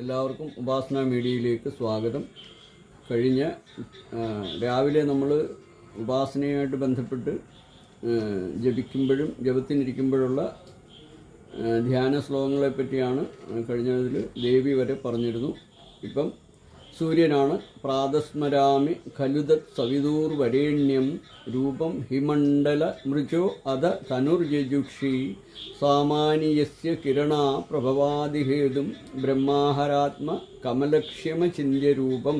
എല്ലാവർക്കും ഉപാസന മീഡിയയിലേക്ക് സ്വാഗതം. കഴിഞ്ഞ രാവിലെ നമ്മൾ ഉപാസനയുമായിട്ട് ബന്ധപ്പെട്ട് ജപിക്കുമ്പോഴും ജപത്തിനിരിക്കുമ്പോഴുള്ള ധ്യാന ശ്ലോകങ്ങളെ പറ്റിയാണ് കഴിഞ്ഞതിൽ ദേവി വരെ പറഞ്ഞിരുന്നു. ഇപ്പം സൂര്യനാണ്. പ്രാതസ്മരാമി ഖലുദത് സവിദൂർ വരേണ്യം രൂപം ഹിമണ്ഡല മൃജോ അധ തനുർജജുക്ഷി സാമാനിയസ്യ കിരണ പ്രഭവാദിഹേതും ബ്രഹ്മാഹരാത്മ കമലക്ഷ്യമചിന്യരൂപം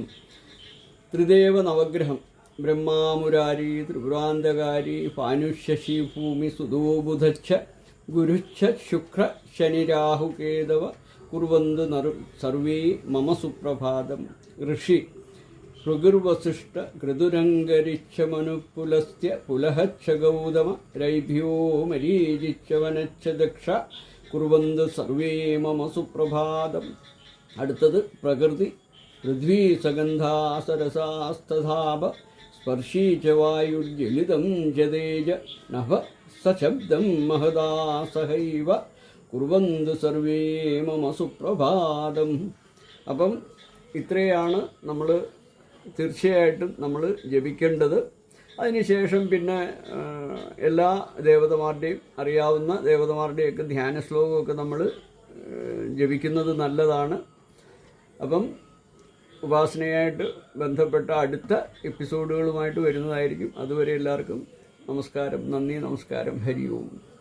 ത്രിദേവ നവഗ്രഹം ബ്രഹ്മാമുരാരി ത്രിപുരാന്തകാരി ഭാനുശശി ഭൂമി സുതോബുധച്ഛ ഗുരുച്ഛ ശുക്ര ശനിരാഹുകേതവ കുർവന്തു നറു സർവേ മമ സുപ്രഭാതം ഋഷി ഋഗുർവസിഷ്ഠ ഋതുരംഗരിച്ഛ മനുപുലസ്ത്യ പുലഹച്ഛ ഗൗതമ രൈഭ്യോ മരീചിച്ച വനച്ഛ ദക്ഷ കുറുവന്ത് സർവേ മമ സുപ്രഭാതം അടുത്തത് പ്രകൃതി പൃഥ്വീ സഗന്ധാസരസാസ്തധാപ സ്പർശീ ച വായുർജലിതം ച തേജ നഭ സശബ്ദം മഹദാസഹൈവ കുർവന്തു സർവേ മമ സുപ്രഭാതം. അപ്പം ഇത്രയാണ് നമ്മൾ തീർച്ചയായിട്ടും നമ്മൾ ജപിക്കേണ്ടത്. അതിനുശേഷം പിന്നെ എല്ലാ ദേവതമാരുടെയും അറിയാവുന്ന ദേവതമാരുടെയൊക്കെ ധ്യാന ശ്ലോകമൊക്കെ നമ്മൾ ജപിക്കുന്നത് നല്ലതാണ്. അപ്പം ഉപാസനയായിട്ട് ബന്ധപ്പെട്ട അടുത്ത എപ്പിസോഡുകളുമായിട്ട് വരുന്നതായിരിക്കും. അതുവരെ എല്ലാവർക്കും നമസ്കാരം. നന്ദി നമസ്കാരം. ഹരി ഓം.